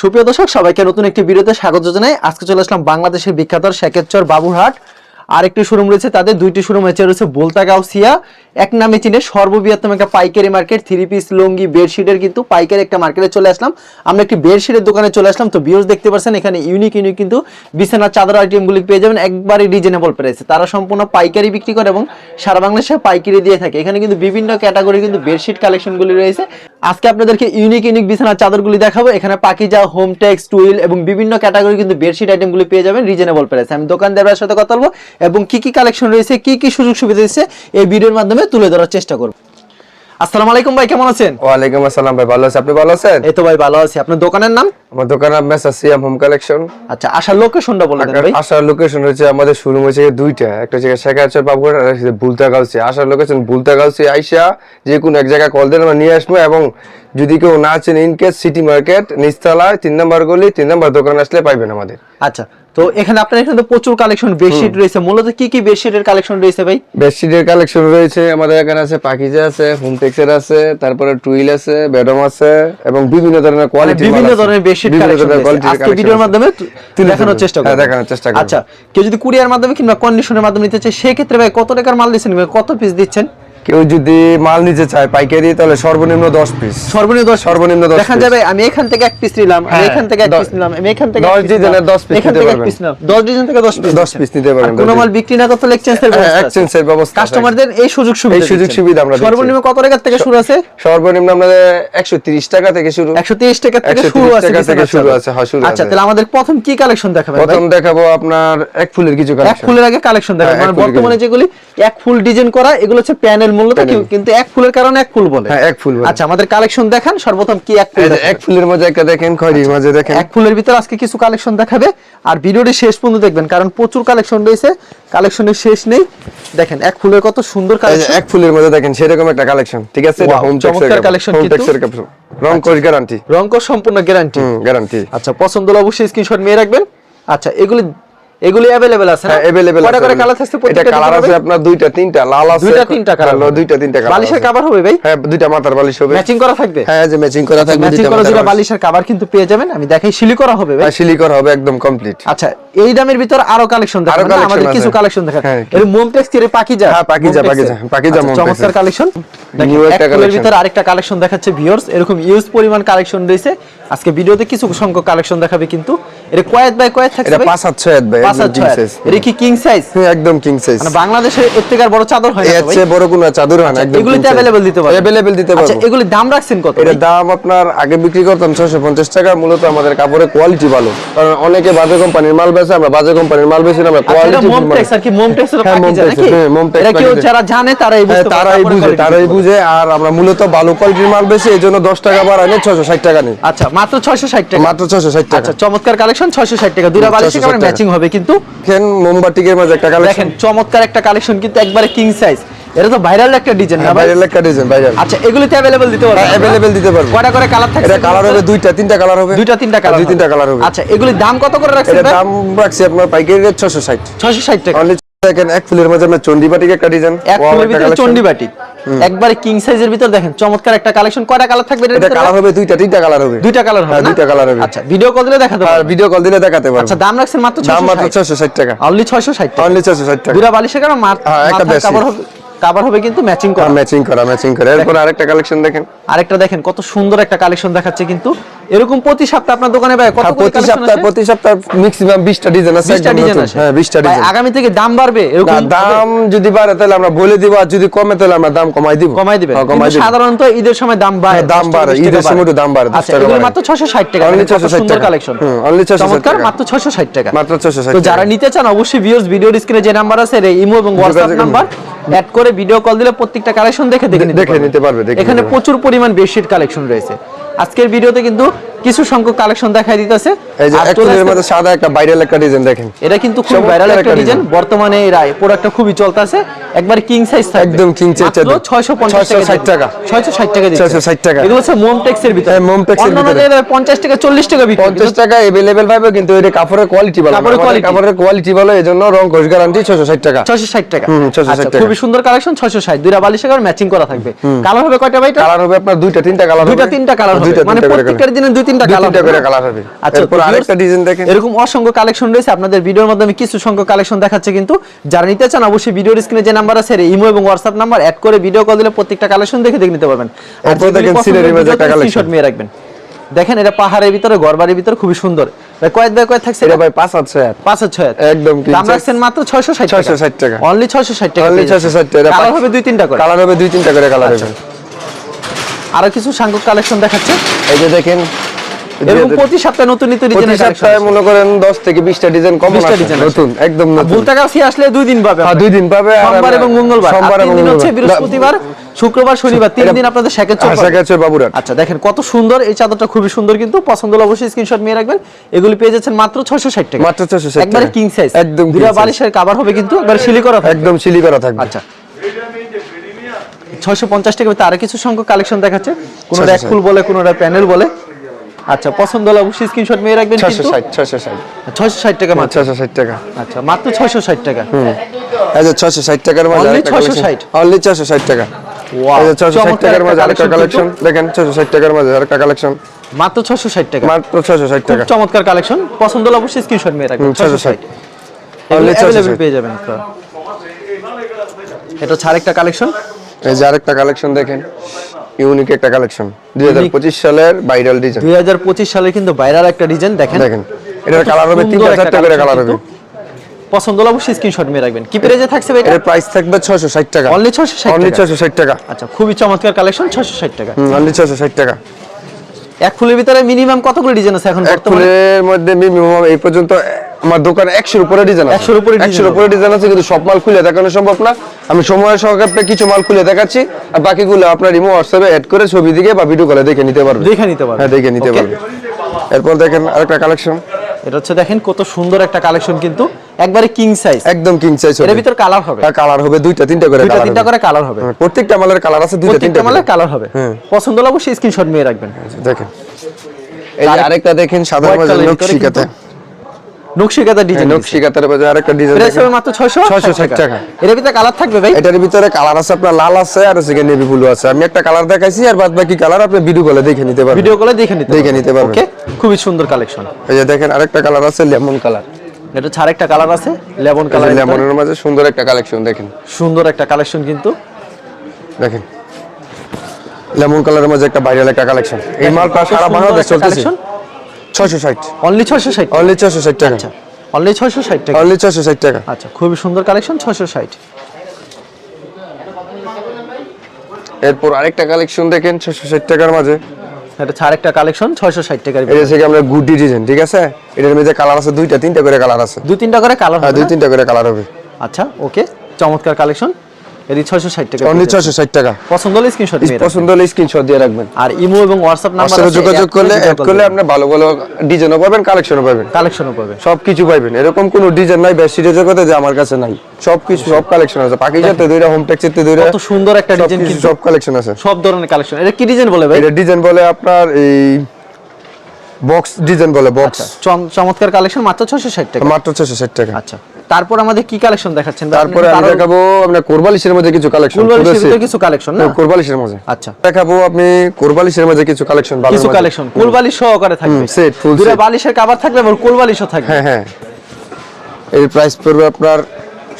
সুপ্রিয় দর্শক, সবাইকে নতুন একটি ভিডিওতে স্বাগত জানাই। আজকে চলে আসলাম বাংলাদেশের বিখ্যাত শেখেরচর বাবুরহাট। আর একটি শোরুম রয়েছে, তাদের দুইটি শোরুম হচ্ছে রয়েছে বোলতা গাউসিয়া, এক নামে চিনে সর্ববৃহত্তম একটা পাইকারি মার্কেট থ্রি পিস লুঙ্গি বেডশিটের কিন্তু পাইকারি একটা মার্কেটে চলে আসলাম। আমরা একটি বেডশিটের দোকানে চলে আসলাম। তো ভিউজ দেখতে পাচ্ছেন, এখানে ইউনিক ইউনিক কিন্তু বিছানা, চাদর, আইটেমগুলি পেয়ে যাবেন। একবারে রিজনেবল প্রাইসে তারা সম্পূর্ণ পাইকারি বিক্রি করে এবং সারা বাংলাদেশে পাইকারি দিয়ে থাকে। এখানে কিন্তু বিভিন্ন ক্যাটাগরি কিন্তু বেডশিট কালেকশনগুলি রয়েছে। আজকে আপনাদেরকে ইউনিক ইউনিক বিছানার চাদরগুলি দেখাবো। এখানে পাকিজা হোম টেক্স টুইল এবং বিভিন্ন ক্যাটাগরি কিন্তু বেডশিট আইটেমগুলি পেয়ে যাবেন রিজনেবল প্রাইসে আমি দোকানদারের সাথে কথা বলব। এবং কি কি কালেকশন রয়েছে কি কি সুযোগ সুবিধা দিচ্ছে এই ভিডিওর মাধ্যমে তুলে ধরার চেষ্টা করব। আসসালামু আলাইকুম ভাই কেমন আছেন? ওয়ালাইকুম আসসালাম ভাই ভালো আছে। আপনি ভালো আছেন? এই তো ভাই ভালো আছি। আপনার দোকানের নাম? আমার দোকান মেসা সিএম হোম কালেকশন। আচ্ছা আসার লোকেশনটা বলে দেন ভাই। আসার লোকেশন হচ্ছে আমাদের শোরুম হচ্ছে দুইটা। একটা হচ্ছে শেখাচর বাবুঘাট আর বুলতা গাউসি আসার লোকেশন বুলতা গাউসি আইসা যে কোনো এক জায়গায় কল দিলে আমরা নিয়ে আসব এবং যদি কেউ না আছেন ইনকেস সিটি মার্কেট নিচতলায় তিন নম্বর গলি তিন নম্বর দোকান আসলে পাইবেন আমাদের। আচ্ছা তো এখানে আপনার এখানে তো প্রচুর কালেকশন বেডশিট রয়েছে। মূলত কি কি বেডশিটের কালেকশন রয়েছে ভাই? বেডশিটের কালেকশন রয়েছে আমাদের এখানে আছে পাকিজা আছে হোমটেক্সের আছে তারপরে টুইল আছে বেডম আছে এবং বিভিন্ন ধরনের কোয়ালিটি মানে বিভিন্ন ধরনের বেডশিট কালেকশন আজকে ভিডিওর মাধ্যমে দেখানোর চেষ্টা হ্যাঁ, করব দেখানোর চেষ্টা করব। আচ্ছা কেউ যদি কুরিয়ার মাধ্যমে কিংবা কন্ডিশনের মাধ্যমে নিতে চায় সেই ক্ষেত্রে ভাই কত টাকার মাল দিচ্ছেন কত পিস দিচ্ছেন? কেউ যদি মাল নিতে চায় পাইকারি তাহলে সর্বনিম্ন দশ পিস সর্বনিম্ন দশ সর্বনিম্ন দশ দেখা যাবে আমি এখান থেকে এক পিস নিলাম আমি হ্যাঁ, এখান থেকে এক পিস নিলাম আমি এখান থেকে দশ এক piece ডিজাইনের নিলাম, দশ piece এখান নিতে পারবেন। piece নিলাম। দশ ডিজাইন থেকে দশ পিস দশ piece নিতে পারবেন, কোনো মাল বিক্রি না করতে এক্সচেঞ্জের হ্যাঁ, ব্যবস্থা এর ব্যবস্থা কাস্টমারদের এই সুযোগ সুবিধা এই সুযোগ সুবিধা আমরা দিচ্ছি। সর্বনিম্ন কত টাকা থেকে শুরু আছে? সর্বনিম্ন আমাদের একশো তিরিশ টাকা থেকে শুরু। একশো তিরিশ টাকা থেকে শুরু আছে টাকা থেকে শুরু আছে, হ্যাঁ, শুরু আচ্ছা তাহলে আমাদের প্রথম কি কালেকশন দেখাবেন প্রথম দেখাবো আপনার এক ফুলের কিছু কালেকশন। এক ফুলের আগে কালেকশন দেখাবেন। হ্যাঁ, মানে বর্তমানে যেগুলি এক ফুল ডিজাইন করা এগুলো হচ্ছে প্যানেল মূলত Panel। কি- কিন্তু এক ফুলের কারণে এক ফুল বলে। হ্যাঁ এক ফুল বলে। আচ্ছা আমাদের কালেকশন দেখান সর্বপ্রথম কি এক ফুল? এক ফুলের মাঝে একটা দেখেন খয়রির মাঝে দেখেন। এক ফুলের ভিতর আজকে কিছু কালেকশন দেখাবে আর ভিডিওটি শেষ পর্যন্ত দেখবেন কারণ প্রচুর কালেকশন রয়েছে কালেকশনের শেষ নেই। দেখেন এক ফুলের কত সুন্দর কালেকশন এক ফুলের মধ্যে দেখেন সেরকম একটা কালেকশন ঠিক আছে? এটা হোম collection হোম কিন্তু। টেক্সের রং কোশ গ্যারান্টি রঙ সম্পূর্ণ গ্যারান্টি গ্যারান্টি আচ্ছা পছন্দ হলে অবশ্যই স্ক্রিনশট নিয়ে রাখবেন। আচ্ছা এগুলি এগুলি হ্যাঁ, আছে করে কালার আছে প্রত্যেকটা কালার আছে আপনার দুইটা তিনটা লাল আছে। দুইটা তিনটা কালার দুইটা তিনটা কালার বালিশের কভার হবে ভাই? হ্যাঁ দুইটা মাথার বালিশ হবে। ম্যাচিং করা থাকবে? হ্যাঁ যে ম্যাচিং করা থাকবে ম্যাচিং করা বালিশের কভার কিন্তু পেয়ে যাবেন। আমি দেখাই করা হবে ভাই। হ্যাঁ, করা হবে একদম কমপ্লিট আচ্ছা এই দামের ভিতর আরও কালেকশন আমাদের কিছু কালেকশন দেখাবো হ্যাঁ, এর মোমটেক্স এর। হ্যাঁ চমৎকার কালেকশন নিউ একটা কালেকশন ভিতর আরেকটা কালেকশন দেখাচ্ছে ভিউয়ার্স এরকম ইউজ পরিমাণ কালেকশন রয়েছে। আজকে ভিডিওতে কিছু সংখ্যক কালেকশন দেখাবে কিন্তু। এটা কয়েদ বাই কয়েক থাকবে এটা 5 7 6 বাই 5 টাকা আমরা মূলত ভালো কোয়ালিটির মাল টাকা টাকা নেই। আচ্ছা মাত্র 660 টাকা। মাত্র 660 টাকা। চমৎকার কালেকশন 660 টাকা। দুটো বালিশের ম্যাচিং হবে কি কিন্তু দেখেন মোমবাটিকের মাঝে একটা দেখেন কালেকশন চমৎকার একটা কালেকশন কিন্তু একবারে কিং সাইজ এটা তো ভাইরাল একটা ডিজাইন না ভাই ভাইরাল একটা ডিজাইন ভাইরাল আচ্ছা এগুলিতে अवेलेबल দিতে পারবেন হ্যাঁ, available দিতে পারবো। কয়টা করে কালার থাকছে এটা কালার হবে দুইটা তিনটা কালার হবে দুইটা তিনটা কালার দুই তিনটা কালার হবে আচ্ছা এগুলির দাম কত করে রাখছেন এটার ভাই দাম রাখছি আপনার পাইকারি রেট ছশো ষাট 660 টাকা অনলি দেখেন এক ফুলের মাঝে আমরা চন্ডিবাটিক একটা ডিজাইন এক ফুলের ভিতরে চন্ডি বাটি একবারে কিং সাইজের ভিতর দেখেন চমৎকার একটা কালেকশন কয়টা কালার থাকবে এটা ভিতরে? কালার হবে দুইটা তিনটা কালার হবে। দুইটা কালার হবে হ্যাঁ, দুইটা কালার হবে। আচ্ছা ভিডিও কল দিলে দেখাতে পারব। ভিডিও কল দিলে দেখাতে পারব। আচ্ছা দাম রাখছেন মাত্র দাম মাত্র 660 টাকা। অনলি 660 টাকা। অনলি ছশো ষাট টাকা। দুইটা বালিশের কারণে মাত্র একটা বেশি। কভার হবে কভার হবে কিন্তু ম্যাচিং করা। ম্যাচিং করা ম্যাচিং করা। এরপর আরেকটা কালেকশন দেখেন। আরেকটা দেখেন কত সুন্দর একটা কালেকশন দেখাচ্ছে কিন্তু। এরকম প্রতি সপ্তাহে আপনার দোকানে ভাই কত প্রতি সপ্তাহ প্রতি সপ্তাহ ম্যাক্সিমাম বিশটা ডিজাইন আছে বিশটা একদম ডিজাইন আছে হ্যাঁ বিশটা ভাই, ডিজাইন আগামী থেকে দাম বাড়বে এরকম দাম যদি বাড়ে তাহলে আমরা বলে দিব আর যদি কমে তাহলে আমরা দাম কমাই দিব। কমাই দিবেন। হ্যাঁ, কমাই দিব। সাধারণত ঈদের সময় দাম বাড়ে হ্যাঁ, দাম বাড়ে, ঈদের সময় একটু দাম বাড়ে, আচ্ছা এগুলো মাত্র 660 টাকা কত 660 সুন্দর টাকা। কালেকশন হুম, only 660 চমৎকার টাকা। মাত্র 660 টাকা। মাত্র 660 তো। যারা নিতে চান অবশ্যই ভিউয়ার্স ভিডিওর স্ক্রিনে যে নাম্বার আছে রে ইমো এবং হোয়াটসঅ্যাপ নাম্বার অ্যাড করে ভিডিও কল দিলে প্রত্যেকটা কালেকশন দেখে দেখে নিতে দেখে পারবে। নিতে পারবে, এখানে প্রচুর পরিমাণ বেডশিট কালেকশন রয়েছে। আজকের ভিডিওতে কিন্তু কিছু সংখ্যক কালেকশন দেখাই দিতেছে। এই যে মধ্যে সাদা একটা ভাইরাল একটা ডিজাইন দেখেন। এটা কিন্তু খুব ভাইরাল একটা ডিজাইন বর্তমানে এই রায় প্রোডাক্টটা খুবই চলতেছে। একবার কিং সাইজ থাকবে। একদম size মাত্র চাদর। 650 টাকা। 660 টাকা। 660 টাকা। এগুলো হচ্ছে মোমটেক্স এর ভিতরে। হ্যাঁ, Momtex এর ভিতরে। 50 টাকা 40 টাকা বিক্রি পঞ্চাশ টাকা এভেলেবেল পাবে কিন্তু এটা কাপড়ের কোয়ালিটি ভালো কাপড়ের কোয়ালিটি ভালো এই জন্য রং গ্যারান্টি ছশো ষাট টাকা। 660 টাকা। হুম, 660 আচ্ছা, টাকা। খুবই সুন্দর কালেকশন 660 দুইটা কালার ম্যাচিং করা থাকবে। কালার হবে কয়টা ভাই কালার হবে আপনার দুইটা তিনটা কালার দুইটা তিনটা কালার হবে। মানে করে দিনে দুই তিনটা কালার তিনটা করে কালার হবে। আচ্ছা এরপর আরেকটা ডিজাইন দেখেন। এরকম অসংখ্য কালেকশন রয়েছে। আপনাদের ভিডিওর মাধ্যমে কিছু সংখ্যক কালেকশন দেখাচ্ছে কিন্তু যারা নিতে চান অবশ্যই ভিডিওর স্ক্রিনে যে নাম্বার আছে ইমো এবং হোয়াটসঅ্যাপ নাম্বার অ্যাড করে ভিডিও কল দিলে প্রত্যেকটা কালেকশন দেখে দেখে নিতে পারবেন। আর দেখেন সিনারি হবে, একটা collection। screenshot নিয়ে রাখবেন। দেখেন এটা পাহাড়ের ভিতরে ঘরবাড়ির ভিতরে খুবই সুন্দর। ভাই কয়েক বাই কয়েক থাকছে? এটা ভাই পাঁচ হাত ছয় হাত। পাঁচ হাজার ছয় একদম king দাম রাখছেন মাত্র ছয়শো ষাট 660 টাকা। অনলি ছয়শো ষাট টাকা Only 660 টাকা। কালার হবে দুই তিনটা করে। কালার হবে দুই তিনটা করে কালার হবে। আরও কিছু সাংখ্যক কালেকশন দেখাচ্ছে। এই যে দেখেন এরকম প্রতি সপ্তাহে নতুন নিত্য প্রতি ডিজাইনের সপ্তাহে মনে করেন দশ থেকে বিশটা ডিজাইন কমন 20টা আছে design আছে। নতুন একদম নতুন। আসলে দুই দিন পাবে হ্যাঁ, দুই দিন পাবে সোমবার এবং মঙ্গলবার। সোমবার এবং দিন হচ্ছে বৃহস্পতিবার শুক্রবার শনিবার তিন দিন আপনাদের বাবুরাট আচ্ছা দেখেন কত সুন্দর এই চাদরটা খুবই সুন্দর কিন্তু পছন্দ হলে অবশ্যই স্ক্রিনশট নিয়ে রাখবেন। এগুলি পেয়ে যাচ্ছেন মাত্র 660 টাকা। মাত্র 660 একবারে কিং সাইজ একদম king বালিশের কভার হবে কিন্তু একবারে সিলি করা থাকবে। একদম সিলি করা থাকবে। আচ্ছা। 650 টাকা তার কিছু সংখ্যক কালেকশন দেখাচ্ছে। কোনটা এক ফুল বলে কোনটা প্যানেল বলে। আচ্ছা পছন্দ হলে অবশ্যই স্ক্রিনশট নিয়ে রাখবেন কিন্তু। 660 660 660 টাকা মাত্র। 660 টাকা। আচ্ছা মাত্র 660 টাকা। হুম। এই যে 660 টাকার আরেকটা collection। 660 Only 660 টাকা। যে 660 টাকার একটা আরেকটা কালেকশন দেখেন 660 টাকার মাঝে আরেকটা কালেকশন মাত্র 660 টাকা। মাত্র 660 খুব টাকা। চমৎকার কালেকশন পছন্দ হলে অবশ্যই স্ক্রিনশট নিয়ে রাখবেন। হুম, 660 এগুলো Only 660 পেয়ে যাবেন আপনারা। এটা ছাড় একটা কালেকশন এই যে আরেকটা কালেকশন দেখেন। ইউনিক একটা কালেকশন 2025 সালের ভাইরাল ডিজাইন 2025 সালে কিন্তু ভাইরাল একটা ডিজাইন দেখেন। দেখেন এটার কালার হবে সুন্দর তিনটা একটা চারটা করে কালার হবে। পছন্দ হলে অবশ্যই স্ক্রিনশট নিয়ে রাখবেন। কি প্রাইজে থাকছে ভাই এটা? এর প্রাইস থাকবে 660 টাকা। অনলি 660 অনলি টাকা? 660 টাকা। আচ্ছা খুবই চমৎকার কালেকশন 660 টাকা। অনলি 660 টাকা। এক ফুলের ভিতরে মিনিমাম কতগুলো ডিজাইন আছে এখন এক বর্তমানে? ফুলের মধ্যে মিনিমাম এই পর্যন্ত আমার দোকানে 100 এর উপরে ডিজাইন আছে। 100 উপরে design 100 এর উপরে ডিজাইন আছে কিন্তু সব মাল খুলে দেখানো সম্ভব না। আমি সময়ের সহকারে কিছু মাল খুলে দেখাচ্ছি আর বাকিগুলো আপনার ইমো হোয়াটসঅ্যাপে অ্যাড করে ছবি দিকে বা ভিডিও কলে দেখে নিতে পারবেন দেখে নিতে পারবেন হ্যাঁ দেখে নিতে? পারবেন এরপর দেখেন আরেকটা কালেকশন এটা হচ্ছে দেখেন কত সুন্দর একটা কালেকশন কিন্তু। একবারে কিং সাইজ একদম কিং সাইজ এর ভিতর কালার হবে। কালার হবে দুইটা তিনটা করে দুইটা কালার তিনটা করে কালার হবে। প্রত্যেকটা মালের কালার আছে দুইটা তিনটা মালে করে। কালার হবে। হুম। পছন্দ হলে অবশ্যই স্ক্রিনশট নিয়ে রাখবেন। দেখেন। এই যে আরেকটা দেখেন সাদা মাঝে এর ভিতরে নকশিকাতে ডিজাইন নকশিকাতার মাঝে আরেকটা ডিজাইন দেখেন মাত্র 660 660 টাকা। এর ভিতরে কালার থাকবে ভাই? এটার ভিতরে কালার আছে আপনার লাল আছে আর হচ্ছে নেভি ব্লু আছে। আমি একটা কালার দেখাইছি আর বাদ বাকি কালার আপনি ভিডিও কলে দেখে নিতে পারবেন। ভিডিও কলে দেখে নিতে দেখে নিতে পারবেন। ওকে খুবই সুন্দর কালেকশন এই যে দেখেন আরেকটা কালার আছে লেমন কালার এটা ছাড় একটা কালার আছে লেমন কালার লেমনের মাঝে সুন্দর একটা কালেকশন দেখেন। সুন্দর একটা কালেকশন কিন্তু। দেখেন। লেমন কালারের মাঝে একটা ভাইরাল একটা কালেকশন এই মালটা সারা বাংলাদেশ চলতেছে। ছয়শো ষাট। অনলি 660 অনলি ছয়শো ষাট টাকা। আচ্ছা অনলি 660 টাকা? অনলি ছয়শো ষাট টাকা। আচ্ছা খুবই সুন্দর কালেকশন 660 এরপর আরেকটা কালেকশন দেখেন ছয়শো ষাট টাকার মাঝে। এটা ছাড় একটা কালেকশন 660 টাকার এটা থেকে আমরা গুডি ডিজাইন ঠিক আছে? এটার মধ্যে কালার আছে দুইটা তিনটা করে কালার আছে। দুই তিনটা করে কালার হ্যাঁ দুই? তিনটা করে কালার হবে। আচ্ছা ওকে চমৎকার কালেকশন এটি 660 টাকা অনলি ছয়শো ষাট টাকা। পছন্দ হলে স্ক্রিনশট নিয়ে পছন্দ হলে স্ক্রিনশট দিয়ে রাখবেন। আর ইমো এবং হোয়াটসঅ্যাপ নাম্বার হোয়াটসঅ্যাপে যোগাযোগ করলে অ্যাড করলে আপনি ভালো ভালো ডিজাইনও পাবেন কালেকশনও পাবেন। কালেকশনও পাবে সব কিছু এরকম কোনো ডিজাইন নাই বেশি জগতে যে আমার কাছে নাই। সব সব কালেকশন আছে। পাখি দুইটা হোম টেক্সের দুইটা কত সুন্দর একটা ডিজাইন কিন্তু সব কালেকশন আছে। সব ধরনের কালেকশন এটা কি ডিজাইন বলে ভাই? এটা ডিজাইন বলে আপনার এই বক্স ডিজাইন বলে বক্স চমৎকার কালেকশন মাত্র 660 টাকা। মাত্র ছশো ষাট টাকা। আচ্ছা। তারপর আমাদের কি কালেকশন দেখাচ্ছেন? তারপরে আমি দেখাবো আপনার কোরবালিশের মধ্যে কিছু কালেকশন ভিতরে কিছু কালেকশন না? কোরবালিশের মধ্যে। আচ্ছা। দেখাবো আপনি কোরবালিশের মধ্যে কিছু কালেকশন কিছু কালেকশন কুলবালিশ সহকারে থাকবে। set, full দুটো বালিশের কভার থাকবে এবং কুলবালিশও থাকবে। হ্যাঁ হ্যাঁ। এই প্রাইস পড়বে আপনার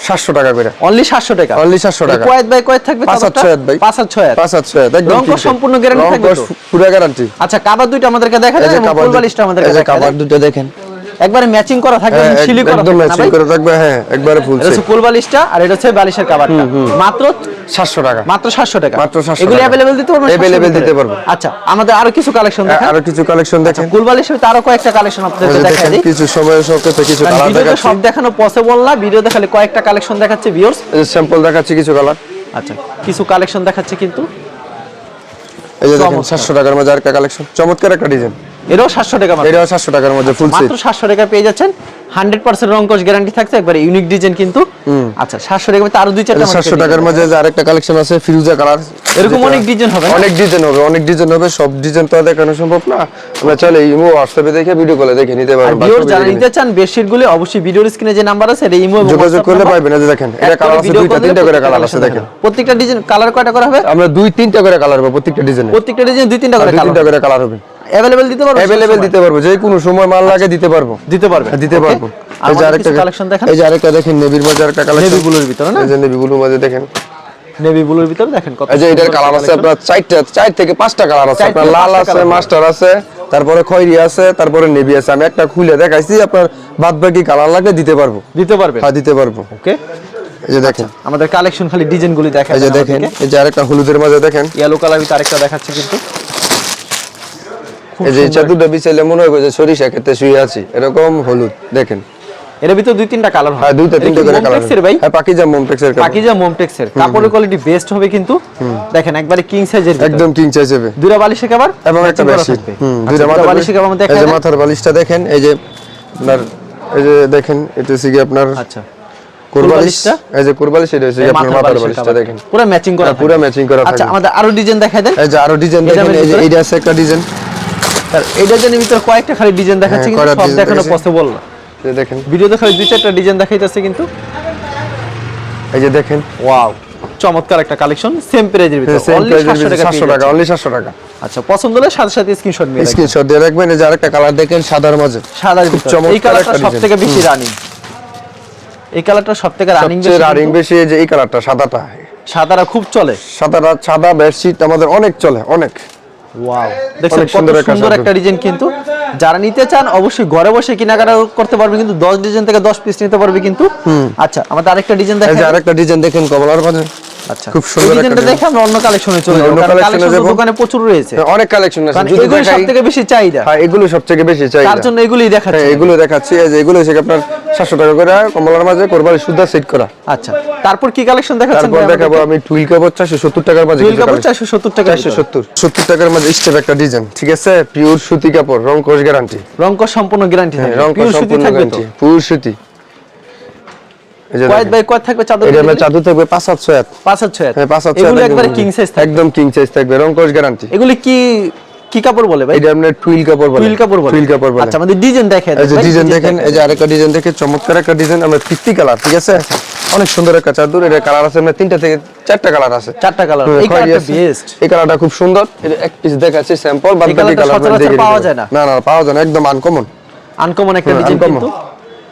সাতশো টাকা করে। অনলি 700 টাকা? Only 700 টাকা। কয়েক বাই কয়েক থাকবে পাঁচ হাত ছয়। পাঁচ হাত ছয় পাঁচ হাত ছয় হাত, একদম রং সম্পূর্ণ রং থাকবে পুরো গ্যারান্টি আচ্ছা কাবার দুইটা আমাদেরকে দেখা যায় এবং আমাদেরকে কাবার দুটো দেখেন। একবারে ম্যাচিং করা থাকবে হ্যাঁ, এবং সিলি করা একদম থাকবে না ম্যাচিং ভাই? করে থাকবে হ্যাঁ একবারে ফুল এটা হচ্ছে কুলবালিশটা আর এটা হচ্ছে বালিশের কভারটা মাত্র সাতশো টাকা মাত্র 700 টাকা মাত্র 700 এগুলি টাকা। अवेलेबल দিতে পারবেন Available দিতে পারবো। আচ্ছা আমাদের আরো কিছু কালেকশন দেখান আরো কিছু কালেকশন দেখেন কুলবালিশের তো আরো কয়েকটা কালেকশন আপনাদের এই যে দেখা দেখেন দিই কিছু সময় সবকে কিছু কারণ কালার ভিডিওতে দেখাচ্ছি সব দেখানো পসিবল না ভিডিও দেখালে কয়েকটা কালেকশন দেখাচ্ছে ভিউয়ার্স স্যাম্পল দেখাচ্ছি কিছু কালার আচ্ছা কিছু কালেকশন দেখাচ্ছে কিন্তু এই যে দেখেন চমৎকার। সাতশো টাকার মধ্যে আরেকটা কালেকশন চমৎকার একটা ডিজাইন এটাও সাতশো টাকা। এটাও সাতশো টাকার মধ্যে ফুল মাত্র সাতশো টাকা পেয়ে যাচ্ছেন। হান্ড্রেড পার্সেন্ট রঙ্কশ গ্যারান্টি থাকছে একবার ইউনিক ডিজাইন কিন্তু। আচ্ছা সাতশো টাকা আরও দুই চারটা সাতশো টাকার মধ্যে আরেকটা কালেকশন আছে ফিরুজা কালার এরকম অনেক ডিজাইন হবে অনেক ডিজাইন হবে অনেক ডিজাইন হবে সব ডিজাইন তো দেখানো সম্ভব না। আমরা চলে ইমো হোয়াটসঅ্যাপে দেখে ভিডিও কলে দেখে নিতে পারবেন যারা নিতে চান বেডশিটগুলো অবশ্যই ভিডিওর স্ক্রিনে যে নাম্বার আছে এটা ইমো যোগাযোগ করলে। পাইবেন এই দেখেন এটা কালার আছে দুইটা তিনটা করে কালার আছে দেখেন। প্রত্যেকটা ডিজাইন কালার কয়টা করা হবে? আমরা দুই তিনটা করে কালার হবে প্রত্যেকটা ডিজাইনে প্রত্যেকটা ডিজাইন দুই তিনটা করে কালার তিনটা করে কালার হবে। অ্যাভেলেবেল দিতে পারব অ্যাভেলেবেল দিতে পারব যে কোনো সময় মাল লাগে দিতে পারব। দিতে পারবে। দিতে পারব। এই যে আরেকটা কালেকশন দেখেন? এই যে আরেকটা দেখেন নেভির মাঝে আরেকটা কালেকশন নেভি ব্লুর ভিতরে না? এই যে নেভি ব্লুর মাঝে দেখেন। নেভি ব্লুর ভিতরে দেখেন কত এই যে এটার কালার আছে আপনার চারটা চার থেকে পাঁচটা কালার আছে। আপনার লাল আছে মাস্টার আছে তারপরে খয়েরি আছে তারপরে নেভি আছে। আমি একটা খুলে দেখাইছি আপনার বাদ বাকি কালার লাগলে দিতে পারব। দিতে পারবে? হ্যাঁ দিতে পারব। ওকে এই যে দেখেন। আমাদের কালেকশন খালি ডিজাইন গুলি দেখা এই যে দেখেন এই যে আরেকটা হলুদের মাঝে দেখেন। ইয়েলো কালার ভিতরে আরেকটা দেখাচ্ছে কিন্তু। এই যে। চাদুটা বিছাইলে মনে হয় যে সরিষা খেতে শুয়ে আছি। এরকম হলুদ দেখেন। এর ভিতরে দুই তিনটা কালার হয়। হ্যাঁ দুইটা তিনটা করে কালার মোমটেক্সের ভাই? হ্যাঁ। পাকিজা মোমটেক্সের পাকিজা মোমটেক্সের কাপড়ের কোয়ালিটি বেস্ট হবে কিন্তু। দেখেন একবারে কিং সাইজের একদম কিং যাবে দুরা বালিশে কভার এবং একটা দুইটা মাথার বালিশে কভার মধ্যে এই যে মাথার বালিশটা দেখেন এই যে আপনার এই যে দেখেন এটা কি আপনার আচ্ছা। এই যে কোরবালিশ এটা হচ্ছে আপনার মাথার বালিশটা দেখেন। পুরো ম্যাচিং করা পুরো। করা আচ্ছা আমাদের আরও ডিজাইন দেখাই দেন। এই যে আরও ডিজাইন এটা দেখেন এই যে ভিতরে? আছে একটা ডিজাইন আর এই ডিজাইনের ভিতরে কয়েকটা খালি ডিজাইন দেখাচ্ছে হ্যাঁ, কিন্তু সব দেখানো পসিবল না। দেখেন। ভিডিওতে খালি দুই চারটা ডিজাইন দেখাইতেছে কিন্তু। এই যে দেখেন। ওয়াও চমৎকার একটা কালেকশন সেম প্রাইজের ভিতরে। সেম অনলি প্রাইসের 700 টাকা 700 টাকা অনলি 700 টাকা। আচ্ছা পছন্দ হলে সাথে সাথে স্ক্রিনশট নিয়ে রাখবেন। স্ক্রিনশট দিয়ে রাখবেন এই যে আরেকটা কালার দেখেন সাদার মাঝে। সাদা ভিতরে। এই কালারটা। সবথেকে বেশি রানিং এই কালারটা সবথেকে রানিং বেশি রানিং বেশি এই যে এই কালারটা সাদাটা। সাদারা খুব চলে। সাদাটা সাদা বেডশিট আমাদের অনেক চলে অনেক। ওয়াও দেখছেন সুন্দর একটা সুন্দর একটা ডিজাইন কিন্তু। যারা নিতে চান অবশ্যই ঘরে বসে কেনাকাটা করতে পারবে কিন্তু 10 ডিজাইন থেকে 10 পিস নিতে পারবে কিন্তু। আচ্ছা আমাদের আরেকটা ডিজাইন দেখেন আরেকটা ডিজাইন দেখেন কবলার মাঝে আচ্ছা। খুব সুন্দর একটা দেখে আমরা অন্য কালেকশনে চলে হ্যাঁ, যাব কারণ কালেকশন দোকানে প্রচুর রয়েছে। হ্যাঁ, অনেক কালেকশন আছে। যদি দেখাই সবথেকে বেশি চাহিদা। হ্যাঁ এগুলো সবথেকে বেশি চাই তার জন্য এগুলোই দেখাচ্ছি। হ্যাঁ এগুলো দেখাচ্ছি। এই যে এগুলো হচ্ছে আপনার সাতশো টাকা করে কমলার মাঝে কোরবানি সুদ্ধা সেট করা। আচ্ছা তারপর কি কালেকশন দেখাচ্ছেন তারপর দেখাবো আমি টুইল কাপড় চারশো সত্তর টাকার মাঝে টুইল কাপড় 470 টাকা চারশো সত্তর সত্তর। টাকার মাঝে স্টেপ একটা ডিজাইন ঠিক আছে? পিওর সুতি কাপড় রং কোষ গ্যারান্টি রং সম্পূর্ণ গ্যারান্টি থাকবে। রং কোষ সম্পূর্ণ গ্যারান্টি পিওর সুতি। এই যে কয়েক দেখেন। বাই কয়েক থাকবে চাদর এটা আপনার চাদু থাকবে পাঁচ সাতশো এক পাঁচ হাত ছয় হাত। হ্যাঁ পাঁচ সাতশো এগুলো এক কিং সাইজ থাকবে। একদম কিং সাইজ থাকবে। রং কোষ গ্যারান্টি এগুলি কি কি কাপড় বলে ভাই? এটা আপনার টুইল কাপড় বলে। টুইল কাপড় বলে। টুইল কাপড় বলে। আচ্ছা আমাদের ডিজাইন দেখেন এই যে ডিজাইন দেখেন এই যে আরেকটা ডিজাইন দেখে চমৎকার একটা ডিজাইন আমরা ফিফটি কালার ঠিক আছে? অনেক সুন্দর একটা চাদর এটা কালার আছে আমরা তিনটা থেকে চারটা কালার আছে। চারটা কালার হুম, এই কালারটা বেস্ট এই কালারটা খুব সুন্দর। এটা এক পিস দেখাচ্ছি স্যাম্পল বাদ বাকি কালার পাওয়া যায় না। না না পাওয়া যায় না একদম আনকমন আনকমন একটা হ্যাঁ, ডিজাইন কিন্তু।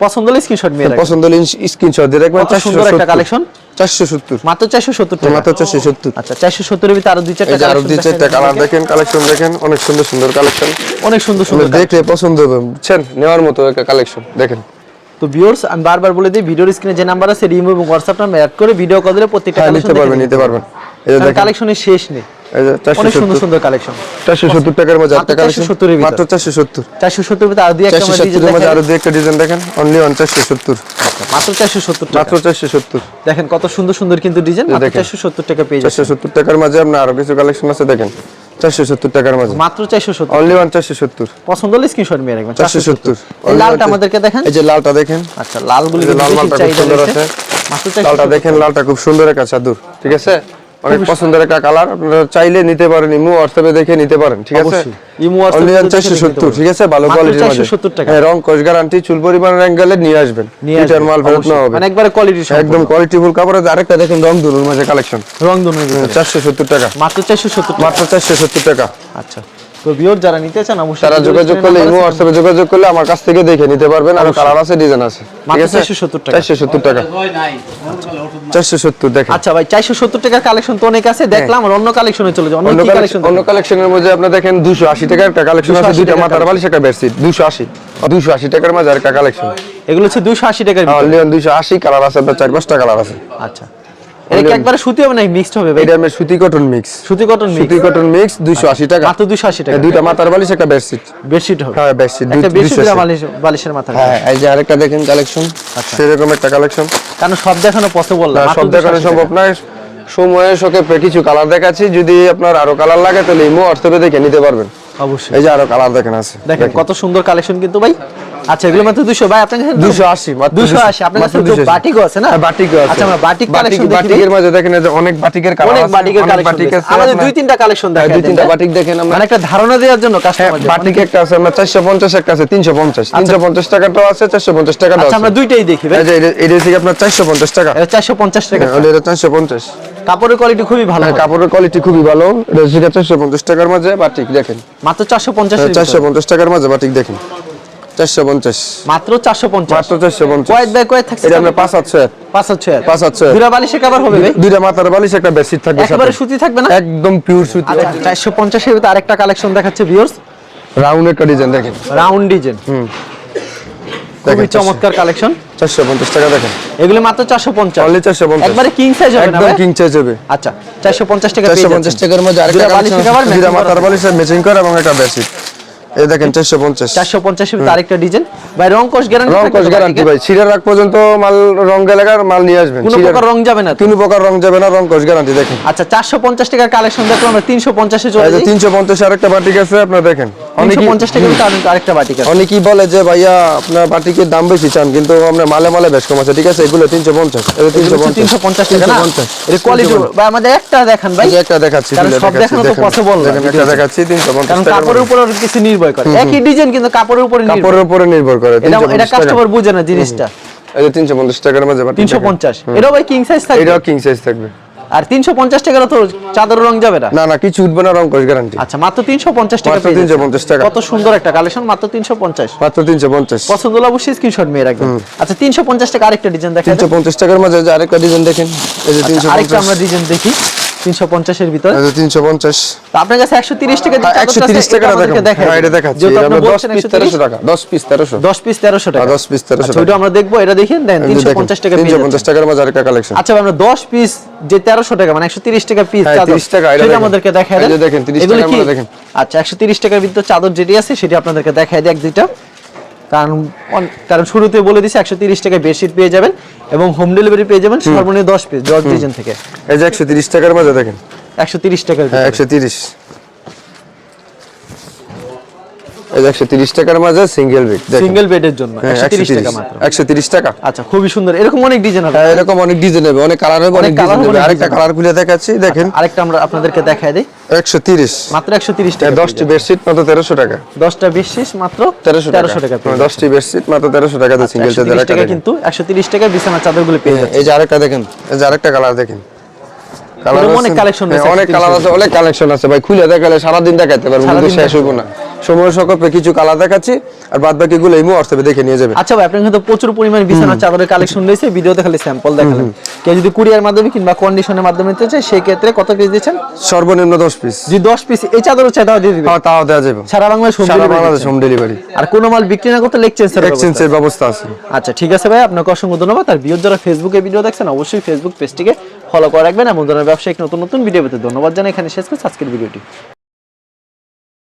পছন্দ হলে স্ক্রিনশট নিয়ে রাখবেন। পছন্দ হলে স্ক্রিনশট দিয়ে রাখবেন সুন্দর একটা কালেকশন চারশো সত্তর। মাত্র 470 টাকা। মাত্র চারশো সত্তর। আচ্ছা 470 এর ভিতরে আরও দুই চারটা আরও দুই চারটা কালার দেখেন কালেকশন দেখেন অনেক সুন্দর সুন্দর কালেকশন অনেক সুন্দর সুন্দর দেখলে পছন্দ হবে। বুঝছেন নেওয়ার মতো একটা কালেকশন দেখেন। তো ভিউয়ার্স আমি বারবার বলে দিই ভিডিওর স্ক্রিনে যে নাম্বার আছে রিমুভ এবং হোয়াটসঅ্যাপ নাম্বার অ্যাড করে ভিডিও কল দিলে প্রত্যেকটা হ্যাঁ নিতে পারবেন নিতে পারবেন। কালেকশনের শেষ নেই। অনেক সুন্দর সুন্দর কালেকশন চারশো সত্তর টাকার মধ্যে মাত্র কালেকশন 470 470 ভিতরে। আর দুই একটা ডিজাইন সত্তরের আরও দুই একটা ডিজাইন দেখেন? অনলি অন চারশো সত্তর। মাত্র 470 মাত্র চারশো সত্তর। দেখেন কত সুন্দর সুন্দর কিন্তু ডিজাইন মাত্র 470 টাকা পেয়ে চারশো যাচ্ছে টাকার মাঝে আপনার আরও কিছু কালেকশন আছে দেখেন। চারশো সত্তর টাকার মাঝে। মাত্র 470 অনলি ওয়ান চারশো সত্তর। পছন্দ হলে স্ক্রিনশট নিয়ে রাখবেন চারশো সত্তর। এই লালটা আমাদেরকে দেখেন। এই যে লালটা দেখেন। আচ্ছা লালগুলি লাল মালটা খুব সুন্দর আছে। মাত্র লালটা দেখেন লালটা খুব সুন্দর একটা চাদর ঠিক আছে? অনেক পছন্দের একটা কালার আপনারা চাইলে নিতে পারেন ইমু হোয়াটসঅ্যাপে দেখে নিতে পারেন ঠিক আছে। ইমো পারবেন। ঠিক আছে? ভালো কোয়ালিটির মাঝে 470 টাকা। হ্যাঁ রং কোষ গ্যারান্টি চুল পরিমাণের অ্যাঙ্গেলে নিয়ে আসবেন। রিটার্ন মাল ফেরত। না হবে। মানে একবারে কোয়ালিটি একদম কোয়ালিটিফুল কাপড় আছে আরেকটা দেখেন রং দুনুর মাঝে কালেকশন রং ভিতরে চারশো সত্তর টাকা। মাত্র 470 টাকা। মাত্র চারশো সত্তর টাকা। আচ্ছা। তো ভিউয়ার যারা নিতে চান অবশ্যই তারা যোগাযোগ করলে ইমো। হোয়াটসঅ্যাপে যোগাযোগ করলে আমার কাছ থেকে দেখে নিতে পারবেন। আর কালার আছে ডিজাইন আছে। ঠিক আছে? 470 টাকা। চারশো সত্তর টাকা। চারশো সত্তর দেখেন। আচ্ছা ভাই 470 টাকার কালেকশন তো অনেক আছে দেখলাম আর অন্য কালেকশনে চলে যাও। অন্য কালেকশন অন্য কালেকশনের মধ্যে আপনি দেখেন দুশো আশি টাকার একটা কালেকশন আছে 280 দুইটা মাথার বালিশ একটা বেডশিট। দুশো আশি। দুশো আশি টাকার মাঝে একটা কালেকশন এগুলো হচ্ছে 280 টাকার ভিতরে। অনলি দুশো আশি কালার আছে আপনার চার পাঁচটা কালার আছে। আচ্ছা। এটা একবারে সুতি হবে না মিক্সড হবে ভাই? এটা আমি সুতি কটন মিক্স সুতি কটন মিক্স সুতি কটন মিক্স দুইশো আশি টাকা। মাত্র 280 টাকা। দুইটা মাথার বালিশ একটা বেডশিট বেডশিট হবে। হ্যাঁ বেডশিট একটা বেডশিট বালিশ বালিশের মাথা হ্যাঁ এই যে আরেকটা দেখেন কালেকশন আচ্ছা। সেরকম একটা কালেকশন কারণ সব দেখানো পসিবল না সব দেখানো সম্ভব নয়। সময়ের শোকে কিছু কালার দেখাচ্ছি। যদি আপনার আরও কালার লাগে তাহলে ইমো হোয়াটসঅ্যাপে দেখে নিতে পারবেন। অবশ্যই। এই যে আরও কালার দেখেন আছে। দেখেন কত সুন্দর কালেকশন কিন্তু ভাই। আচ্ছা এগুলো মাত্র দুশো ভাই আপনার কাছে দুশো আশি দুশো আশি আপনার কাছে তো বাটিকও আছে না? বাটিকও আছে। আচ্ছা আমরা বাটিক কালেকশন দেখি। বাটিকের মাঝে দেখেন যে অনেক বাটিকের কালার অনেক বাটিকের কালেকশন আছে আমাদের দুই তিনটা কালেকশন হ্যাঁ, দেখা দুই তিনটা বাটিক দেখেন আমরা। মানে একটা ধারণা দেওয়ার জন্য হ্যাঁ, কাস্টমার বাটিক একটা আছে আমরা চারশো পঞ্চাশ একটা আছে তিনশো পঞ্চাশ। তিনশো পঞ্চাশ টাকাটাও আছে চারশো পঞ্চাশ টাকাটাও আচ্ছা আছে। আমরা দুইটাই দেখি ভাই। এই যে এটা- এটা হচ্ছে আপনার চারশো পঞ্চাশ টাকা। এটা চারশো পঞ্চাশ টাকা। হ্যাঁ, এটা চারশো পঞ্চাশ। কাপড়ের কোয়ালিটি খুবই ভালো। হ্যাঁ, কাপড়ের কোয়ালিটি খুবই ভালো। এটা হচ্ছে চারশো পঞ্চাশ টাকার মাঝে বাটিক দেখেন। মাত্র চারশো পঞ্চাশ চারশো পঞ্চাশ টাকার মাঝে বাটিক দেখেন। চারশো পঞ্চাশ। মাত্র চারশো পঞ্চাশ। মাত্র চারশো পঞ্চাশ। কয়েক বাই কয়েক থাকছে এটা আপনার পাঁচ সাতশো এক পাঁচ হচ্ছে পাঁচ সাতশো বালিশে কাবার হবে ভাই? দুইটা মাথার বালিশ একটা বেডশিট থাকবে একেবারে সুতি থাকবে না? একদম পিওর সুতি। আচ্ছা ভিতরে আরেকটা কালেকশন দেখাচ্ছে ভিউর্স রাউন্ড একটা ডিজাইন দেখেন। রাউন্ড ডিজাইন খুবই চমৎকার কালেকশন চারশো পঞ্চাশ টাকা দেখেন। এগুলো মাত্র চারশো পঞ্চাশ। অনলি চারশো পঞ্চাশ। একবারে কিং সাইজ হবে একদম কিং চাইজ হবে। আচ্ছা চারশো পঞ্চাশ টাকা। টাকার মধ্যে আরেকটা দুইটা বালিশের কালেকশন দুইটা মাথার। বালিশের ম্যাচিং করে এবং একটা বেডশিট এই দেখেন ভিতরে আরেকটা ডিজাইন। ভাই রং কোষ গ্যারান্টি রং কোষ গ্যারান্টি ভাই। ছিঁড়ার পর্যন্ত মাল রং গেলাগার মাল নিয়ে আসবেন। কোনো প্রকার রং যাবে না তো? কোনো প্রকার রং যাবে না রং কোষ গ্যারান্টি দেখেন। আচ্ছা চারশো পঞ্চাশ টাকার কালেকশন দেখলাম আমরা তিনশো পঞ্চাশে চলে যাই। তিনশো পঞ্চাশ আরেকটা বাটিক আছে আপনার দেখেন। তিনশো অনেকেই পঞ্চাশ আরেকটা- আরেকটা বাটিক আছে অনেকেই বলে যে ভাইয়া আপনার বাটিকের দাম বেশি চান কিন্তু আমরা মালে মালে বেশ কম আছে। ঠিক আছে এগুলো তিনশো পঞ্চাশ এটা তিনশো পঞ্চাশ। তিনশো পঞ্চাশ টাকা না? এটা কোয়ালিটি ভাই আমাদের একটা দেখান ভাই। একটা দেখাচ্ছি কারণ সব দেখানো তো দেখেন। না, একটা দেখাচ্ছি তিনশো পঞ্চাশ কারণ কাপড়ের উপর কিছু নির্ভর করে। একই ডিজাইন কিন্তু কাপড়ের উপরে নির্ভর। কাপড়ের উপরে নির্ভর করে এটা 350 কাস্টমার বুঝে না জিনিসটা। এই যে তিনশো পঞ্চাশ টাকার মাঝে বাটিক তিনশো দেখেন। পঞ্চাশ এটা ভাই কিং সাইজ থাকবে? এটাও কিং সাইজ থাকবে। আর তিনশো পঞ্চাশ টাকার তো চাদর রং যাবে না? না না কিছু উঠবে না রং করে গ্যারান্টি আচ্ছা মাত্র তিনশো পঞ্চাশ টাকা মাত্র পেয়ে 350 টাকা। কত সুন্দর একটা কালেকশন মাত্র তিনশো পঞ্চাশ। মাত্র তিনশো পঞ্চাশ। পছন্দ হলে অবশ্যই স্ক্রিনশট মেয়ে রাখবেন। আচ্ছা তিনশো পঞ্চাশ টাকা আরেকটা ডিজাইন দেখেন। তিনশো পঞ্চাশ টাকার মাঝে আরেকটা ডিজাইন দেখেন। এই যে 350 আরেকটা আমরা ডিজাইন দেখি। তিনশো পঞ্চাশের ভিতরে। এই যে তিনশো পঞ্চাশ। তো আপনার কাছে একশো তিরিশ টাকা হ্যাঁ, একশো তিরিশ টাকা দেখেন হ্যাঁ এটা দেখাচ্ছি। এটা আপনি আমরা দশ বলছেন পিস 130 তেরোশো টাকা। দশ পিস তেরোশো। দশ পিস তেরোশো টাকা। হ্যাঁ, 10 piece 1300 আচ্ছা, আমরা দেখব। এটা দেখেন দেন তিনশো পঞ্চাশ টাকা পেয়ে তিনশো যাচ্ছেন। পঞ্চাশ টাকার মাঝে আরেকটা কালেকশন আচ্ছা আমরা দশ পিস যে তেরোশো টাকা মানে একশো তিরিশ টাকা পিস হ্যাঁ, চাদর 30 টাকা, এটা। আমাদেরকে দেখা এই দেন যে দেখেন, 30 এগুলো টাকার দেখেন। আচ্ছা একশো তিরিশ টাকার ভিতরে চাদর যেটি আছে সেটি আপনাদেরকে দেখায় দেয় এক দুইটা। কারণ কারণ শুরুতে বলে দিছি একশো তিরিশ টাকায় বেশি পেয়ে যাবেন এবং হোম ডেলিভারি পেয়ে যাবেন সর্বনিম্ন দশ পিস জর্জ ডিজাইন থেকে। এই যে একশো তিরিশ টাকার মাঝে দেখেন। একশো তিরিশ টাকার হ্যাঁ একশো তিরিশ। এই যে একশো তিরিশ টাকার মাঝে সিঙ্গেল বেড সিঙ্গেল বেডের জন্য হ্যাঁ একশো একশো তিরিশ তিরিশ টাকা মাত্র। একশো তিরিশ টাকা। আচ্ছা খুবই সুন্দর। এরকম অনেক ডিজাইন আছে হ্যাঁ এরকম অনেক ডিজাইন হবে অনেক কালার হবে অনেক ডিজাইন হবে, আরেকটা কালার খুলে দেখাচ্ছি দেখেন। আরেকটা আমরা আপনাদেরকে দেখায় দিই। একশো তিরিশ। মাত্র একশো তিরিশ টাকা বেডশিট মাত্র তেরোশো টাকা। দশটা বেশিস মাত্র তেরোশো টাকা। হ্যাঁ, বেডশিট মাত্র তেরোশো টাকা সিঙ্গেল একশো তিরিশ টাকা কিন্তু একশো তিরিশ টাকা বিছানা চাদরগুলো পেয়ে যাচ্ছে এই যে আরেকটা দেখেন এই যে আরেকটা কালার দেখেন। কালার অনেক collection রয়েছে, অনেক কালার আছে অনেক কালেকশন আছে। ভাই খুলে দেখালে সারাদিন দেখাতে পারব শেষ হইব না। সময় সকপে কিছু কালার দেখাচ্ছি আর বাদ বাকি গুলো ইমো হোয়াটসঅ্যাপে দেখে নিয়ে যাবে। আচ্ছা ভাই আপনার কিন্তু প্রচুর পরিমাণে বিছানা চাদরের কালেকশন রয়েছে ভিডিওতে খালি স্যাম্পল দেখালেন কেউ যদি কুরিয়ার মাধ্যমে কিংবা কন্ডিশনের মাধ্যমে নিতে চায় সেই ক্ষেত্রে কত পিস দিচ্ছেন? সর্বনিম্ন দশ পিস যদি দশ পিস এই চাদরও চাই তাও দিয়ে দিবেন? হ্যাঁ তাও দেওয়া যাবে। সারা বাংলাদেশ home সারা বাংলাদেশ হোম ডেলিভারি আর কোন মাল বিক্রি না করতে লেকচেন্স এক্সচেঞ্জের ব্যবস্থা আছে। আচ্ছা ঠিক আছে ভাই আপনাকে অসংখ্য ধন্যবাদ। আর ভিডিও যারা ফেসবুকে ভিডিও দেখছেন অবশ্যই ফেসবুক পেজটিকে ফলো করে রাখবেন। এমন ধরনের ব্যবসায়িক নতুন নতুন ভিডিও পেতে ধন্যবাদ জানাই। এখানে শেষ করছি আজকের ভিডিওটি